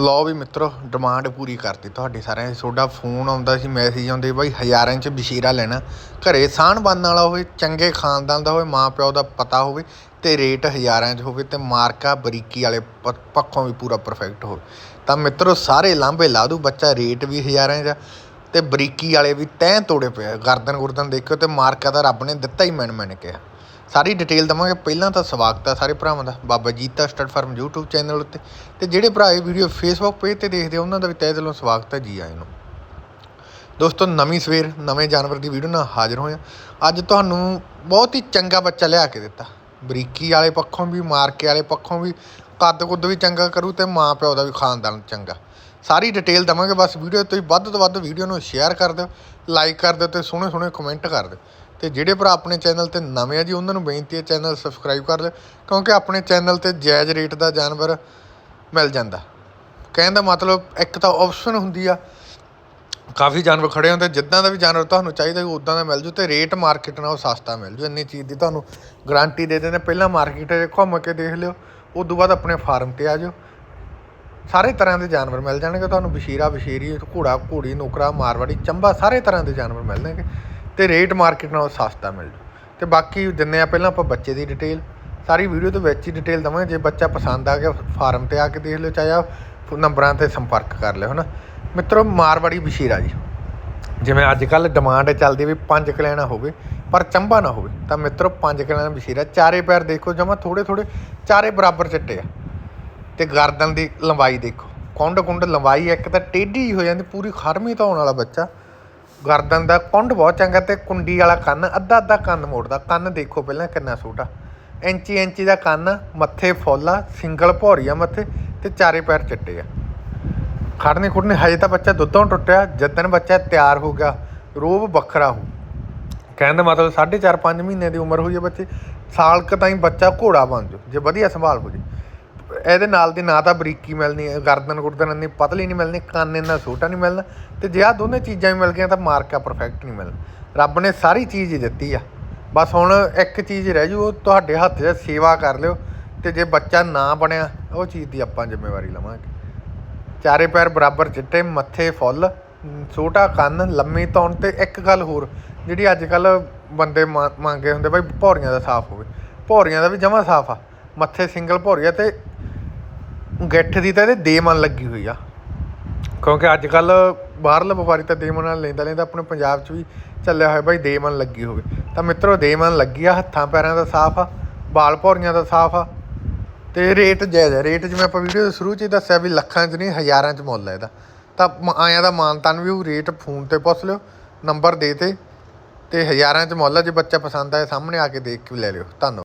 ਲਓ ਵੀ ਮਿੱਤਰੋ ਡਿਮਾਂਡ ਪੂਰੀ ਕਰਤੀ ਤੁਹਾਡੀ ਸਾਰਿਆਂ ਦੀ। ਤੁਹਾਡਾ ਫੋਨ ਆਉਂਦਾ ਸੀ ਮੈਸੇਜ ਆਉਂਦੇ ਬਾਈ, ਹਜ਼ਾਰਾਂ ਚ ਬਸ਼ੀਰਾ ਲੈਣਾ। ਘਰੇ ਸਾਣ ਬੰਨ ਵਾਲਾ ਹੋਵੇ, ਚੰਗੇ ਖਾਨਦਾਨ ਦਾ ਹੋਵੇ ਮਾਂ ਪਿਓ ਦਾ ਪਤਾ ਹੋਵੇ ਤੇ ਰੇਟ ਹਜ਼ਾਰਾਂ ਚ ਹੋਵੇ ਤੇ ਮਾਰਕਾ ਬਰੀਕੀ ਵਾਲੇ ਪ- ਪੱਖੋਂ ਵੀ ਪੂਰਾ ਪਰਫੈਕਟ ਹੋਵੇ। ਤਾਂ ਮਿੱਤਰੋ, ਸਾਰੇ ਲਾਂਭੇ ਲਾ ਦੂ ਬੱਚਾ ਰੇਟ ਵੀ ਹਜ਼ਾਰਾਂ ਚ ਆ ਤੇ ਬਰੀਕੀ ਵਾਲੇ ਵੀ ਤੈਂ ਤੋੜੇ ਪਏ ਗਰਦਨ ਗੁਰਦਨ ਦੇਖਿਓ ਤੇ ਮਾਰਕਾ ਤਾਂ ਰੱਬ ਨੇ ਦਿੱਤਾ ਹੀ ਮੈਨ ਮੈਨ ਕਿਹਾ। ਸਾਰੀ ਡਿਟੇਲ ਦਵਾਂਗੇ। ਪਹਿਲਾਂ ਤਾਂ ਸਵਾਗਤ ਹੈ ਸਾਰੇ ਭਰਾਵਾਂ ਦਾ। Baba Jeeta stud farm YouTube channel ਉੱਤੇ। ਤੇ ਜਿਹੜੇ ਭਰਾ ਇਹ ਵੀਡੀਓ Facebook ਪੇਜ ਤੇ ਦੇਖਦੇ ਆ, ਉਹਨਾਂ ਦਾ ਵੀ ਤਹਿ ਦਿਲੋਂ ਸਵਾਗਤ ਹੈ ਜੀ ਆਇਆਂ ਨੂੰ। ਦੋਸਤੋ ਨਵੀਂ ਸਵੇਰ ਨਵੇਂ ਜਾਨਵਰ ਦੀ ਵੀਡੀਓ ਨਾਲ ਹਾਜ਼ਰ ਹੋਇਆ। ਅੱਜ ਤੁਹਾਨੂੰ ਬਹੁਤ ਹੀ ਚੰਗਾ ਬੱਚਾ ਲਿਆ ਕੇ ਦਿੱਤਾ। ਬਰੀਕੀ ਵਾਲੇ ਪੱਖੋਂ ਵੀ ਮਾਰਕੇ ਵਾਲੇ ਪੱਖੋਂ ਵੀ ਕੱਦ ਕੁੱਦ ਵੀ ਚੰਗਾ ਕਰੂ ਤੇ ਮਾਂ ਪਿਓ ਦਾ ਵੀ ਖਾਨਦਾਨ ਚੰਗਾ। ਸਾਰੀ ਡਿਟੇਲ ਦਵਾਂਗੇ ਬਸ ਵੀਡੀਓ ਤੁਸੀਂ ਵੱਧ ਤੋਂ ਵੱਧ ਵੀਡੀਓ ਨੂੰ ਸ਼ੇਅਰ ਕਰ ਦਿਓ ਲਾਈਕ ਕਰ ਦਿਓ ਤੇ ਸੋਹਣੇ ਸੋਹਣੇ ਕਮੈਂਟ ਕਰ ਦਿਓ। ਤੇ ਜਿਹੜੇ ਭਰਾ ਆਪਣੇ ਚੈਨਲ ਤੇ ਨਵੇਂ ਆ ਜੀ, ਉਹਨਾਂ ਨੂੰ ਬੇਨਤੀ ਹੈ ਚੈਨਲ ਸਬਸਕ੍ਰਾਈਬ ਕਰ ਲਿਓ, ਕਿਉਂਕਿ ਆਪਣੇ ਚੈਨਲ ਤੇ ਜਾਇਜ਼ ਰੇਟ ਦਾ ਜਾਨਵਰ ਮਿਲ ਜਾਂਦਾ। ਕਹਿਣ ਦਾ ਮਤਲਬ ਇੱਕ ਤਾਂ ਆਪਸ਼ਨ ਹੁੰਦੀ ਆ, ਕਾਫੀ ਜਾਨਵਰ ਖੜੇ ਹੁੰਦੇ, ਜਿੱਦਾਂ ਦਾ ਵੀ ਜਾਨਵਰ ਤੁਹਾਨੂੰ ਚਾਹੀਦਾ ਉਦਾਂ ਦਾ ਮਿਲ ਜੂ, ਤੇ ਰੇਟ ਮਾਰਕੀਟ ਨਾਲੋਂ ਸਸਤਾ ਮਿਲ ਜੂ, ਇੰਨੀ ਚੀਜ਼ ਦੀ ਤੁਹਾਨੂੰ ਗਾਰੰਟੀ ਦੇ ਦਿੰਦੇ ਪਹਿਲਾਂ ਮਾਰਕੀਟ 'ਚ ਘੁੰਮ ਕੇ ਦੇਖ ਲਿਓ ਉਸ ਤੋਂ ਬਾਅਦ ਆਪਣੇ ਫਾਰਮ ਤੇ ਆ ਜਾਓ। ਸਾਰੇ ਤਰ੍ਹਾਂ ਦੇ ਜਾਨਵਰ ਮਿਲ ਜਾਣਗੇ ਤੁਹਾਨੂੰ, ਬਸ਼ੀਰਾ, ਬਸ਼ੀਰੀ, ਘੋੜਾ, ਘੋੜੀ, ਨੋਕਰਾ, ਮਾਰਵਾੜੀ, ਚੰਬਾ, ਸਾਰੇ ਤਰ੍ਹਾਂ ਦੇ ਜਾਨਵਰ ਮਿਲ ਜਾਣਗੇ। ਤੇ ਰੇਟ ਮਾਰਕੀਟ ਨਾਲੋਂ ਸਸਤਾ ਮਿਲ ਜੂ। ਤੇ ਬਾਕੀ ਦਿੰਨੇ ਆ ਪਹਿਲਾਂ ਆਪਾਂ ਬੱਚੇ ਦੀ ਡਿਟੇਲ ਸਾਰੀ ਵੀਡੀਓ ਦੇ ਵਿੱਚ ਹੀ ਡਿਟੇਲ ਦਵਾਂਗੇ। ਜੇ ਬੱਚਾ ਪਸੰਦ ਆ ਗਿਆ, ਫਾਰਮ ਤੇ ਆ ਕੇ ਦੇਖ ਲਿਓ, ਚਾਹੇ ਆ ਨੰਬਰਾਂ ਤੇ ਸੰਪਰਕ ਕਰ ਲਿਓ, ਹਨਾ। ਮਿੱਤਰੋ, ਮਾਰਵਾੜੀ ਬਸ਼ੀਰਾ ਜੀ। ਜਿਵੇਂ ਅੱਜ ਕੱਲ ਡਿਮਾਂਡ ਚੱਲਦੀ ਵੀ ਪੰਜ ਕਲੈਣਾ ਹੋਵੇ, ਪਰ ਚੰਬਾ ਨਾ ਹੋਵੇ, ਤਾਂ ਮਿੱਤਰੋ, ਪੰਜ ਕਲੈਣਾ ਬਸ਼ੀਰਾ। ਚਾਰੇ ਪੈਰ ਦੇਖੋ, ਜਮਾ ਥੋੜੇ ਥੋੜੇ ਚਾਰੇ ਬਰਾਬਰ ਚਿੱਟੇ ਆ। ਤੇ ਗਰਦਨ ਦੀ ਲੰਬਾਈ ਦੇਖੋ। ਕੁੰਡ ਕੁੰਡ ਲੰਬਾਈ ਇੱਕ ਤਾਂ ਟੇਢੀ ਜਿਹੀ ਹੋ ਜਾਂਦੀ, ਪੂਰੀ ਖਰਮੀ ਧੌਣ ਵਾਲਾ ਬੱਚਾ। ਗਰਦਨ ਦਾ ਕੁੰਡ ਬਹੁਤ ਚੰਗਾ ਤੇ ਕੁੰਡੀ ਵਾਲਾ ਕੰਨ, ਅੱਧਾ ਅੱਧਾ ਕੰਨ ਮੋੜਦਾ ਕੰਨ ਦੇਖੋ ਪਹਿਲਾਂ ਕਿੰਨਾ ਛੋਟਾ। ਇੰਚੀ ਇੰਚੀ ਦਾ ਕੰਨ, ਮੱਥੇ ਫੁੱਲਾ ਸਿੰਗਲ ਭੌਰੀਆ ਮੱਥੇ ਤੇ ਚਾਰੇ ਪੈਰ ਚਿੱਟੇ ਆ। ਖੜਨੇ ਖੁੜਨੇ ਹਜੇ ਤਾਂ ਬੱਚਾ ਦੁੱਧੋਂ ਟੁੱਟਿਆ ਜਦੋਂ ਬੱਚਾ ਤਿਆਰ ਹੋ ਗਿਆ, ਰੋਬ ਵੱਖਰਾ ਹੋ। ਕਹਿਣ ਦਾ ਮਤਲਬ 4.5 5 ਮਹੀਨੇ ਦੀ ਉਮਰ ਹੋਈ ਹੈ ਬੱਚੇ, ਸਾਲ ਕ ਤਾਈਂ ਬੱਚਾ ਘੋੜਾ ਬਣ ਜਾਓ ਜੇ ਵਧੀਆ ਸੰਭਾਲ ਹੋ ਜੇ ਇਹਦੇ ਨਾਲ ਦੀ ਨਾ ਤਾਂ ਬਰੀਕੀ ਮਿਲਣੀ ਗਰਦਨ ਗੁਰਦਨ ਇੰਨੀ ਪਤਲੀ ਨਹੀਂ ਮਿਲਣੀ ਕੰਨ ਇੰਨਾ ਛੋਟਾ ਨਹੀਂ ਮਿਲਣਾ ਤੇ ਜੇ ਆਹ ਦੋਨੇ ਚੀਜ਼ਾਂ ਵੀ ਮਿਲ ਗਈਆਂ ਤਾਂ ਮਾਰਕਾ ਪਰਫੈਕਟ ਨਹੀਂ ਮਿਲਣਾ। ਰੱਬ ਨੇ ਸਾਰੀ ਚੀਜ਼ ਹੀ ਦਿੱਤੀ ਆ। ਬਸ ਹੁਣ ਇੱਕ ਚੀਜ਼ ਰਹਿ ਜੂ ਉਹ ਤੁਹਾਡੇ ਹੱਥ 'ਚ ਸੇਵਾ ਕਰ ਲਿਓ ਤੇ ਜੇ ਬੱਚਾ ਨਾ ਬਣਿਆ ਉਹ ਚੀਜ਼ ਦੀ ਆਪਾਂ ਜ਼ਿੰਮੇਵਾਰੀ ਲਵਾਂਗੇ। ਚਾਰੇ ਪੈਰ ਬਰਾਬਰ ਚਿੱਟੇ ਮੱਥੇ ਫੁੱਲ ਅਮ, ਛੋਟਾ ਕੰਨ ਲੰਮੀ ਧੌਣ ਤੇ ਇੱਕ ਗੱਲ ਹੋਰ ਜਿਹੜੀ ਅੱਜ ਕੱਲ ਬੰਦੇ ਮਾ- ਮੰਗੇ ਹੁੰਦੇ ਬਾਈ ਭੌਰੀਆਂ ਦਾ ਸਾਫ਼ ਹੋਵੇ। ਭੌਰੀਆਂ ਦਾ ਵੀ ਜਮਾ ਸਾਫ਼ ਆ। ਮੱਥੇ ਸਿੰਗਲ ਭੌਰੀਆ ਤੇ ਗਿੱਠ ਦੀ ਤਾਂ ਇਹਦੇ ਦੇਮਨ ਲੱਗੀ ਹੋਈ ਆ। ਕਿਉਂਕਿ ਅੱਜ ਕੱਲ ਬਾਹਰਲਾ ਵਪਾਰੀ ਤਾਂ ਦੇਮਨ ਨਾਲ ਲੈਂਦਾ ਲੈਂਦਾ ਆਪਣੇ ਪੰਜਾਬ 'ਚ ਵੀ ਚੱਲਿਆ ਹੋਇਆ ਬਾਈ ਦੇਮਨ ਲੱਗੀ ਹੋਵੇ। ਤਾਂ ਮਿੱਤਰੋ ਦੇਮਨ ਲੱਗੀ ਆ, ਹੱਥਾਂ ਪੈਰਾਂ ਦਾ ਸਾਫ਼ ਆ ਬਾਲ ਭੌਰੀਆਂ ਦਾ ਸਾਫ਼ ਆ। ਤੇ ਰੇਟ ਜਾਇਜ਼ ਹੈ ਰੇਟ ਜਿਵੇਂ ਆਪਾਂ ਵੀਡੀਓ ਦੇ ਸ਼ੁਰੂ 'ਚ ਹੀ ਦੱਸਿਆ ਵੀ ਲੱਖਾਂ 'ਚ ਨਹੀਂ, ਹਜ਼ਾਰਾਂ 'ਚ ਮੁੱਲ ਹੈ ਇਹਦਾ। ਤਾਂ ਮ- ਆਇਆਂ ਦਾ ਮਾਨ ਤਾਨ ਵੀ ਉਹ ਰੇਟ ਫੋਨ ਤੇ ਪੁੱਛ ਲਿਓ, ਨੰਬਰ ਦੇ ਤੇ ਤੇ ਹਜ਼ਾਰਾਂ 'ਚ ਮੁੱਲ ਆ। ਜੇ ਬੱਚਾ ਪਸੰਦ ਆਏ ਸਾਹਮਣੇ ਆ ਕੇ ਦੇਖ ਕੇ ਵੀ ਲੈ ਲਿਓ। ਧੰਨਵਾਦ।